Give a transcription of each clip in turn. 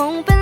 คงเป็น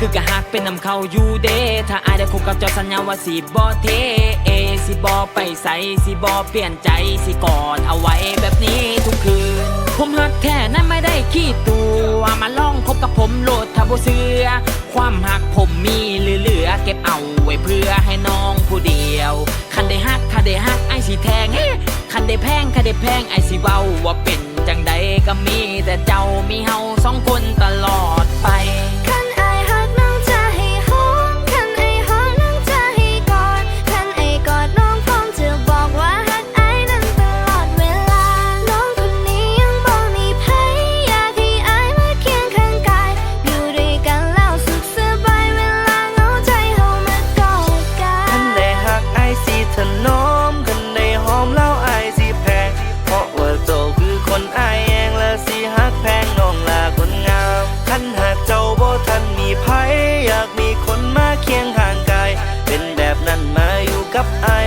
คือกะฮักเป็นนำเข้าอยู่เดถ้าอายได้คบกับเจ้าสัญญาว่าสีบอเทเอสีบอไปใสสีบอเปลี่ยนใจสีกอดเอาไว้แบบนี้ทุกคืน ผมฮักแท้นั้นไม่ได้ขี้ตัวมาล่องคบกับผมโหลดทับเสือ ความหักผมมีเหลือเก็บเอาไว้เพื่อให้น้องผู้เดียว คันได้ฮักคันได้ฮักไอ้สีแทงเฮ้คันได้แพงคันได้แพงไอ้สีเบ้าว่าเป็นจังใดก็มีแต่เจ้ามีเฮาสองคนตลอดไป cấp ai?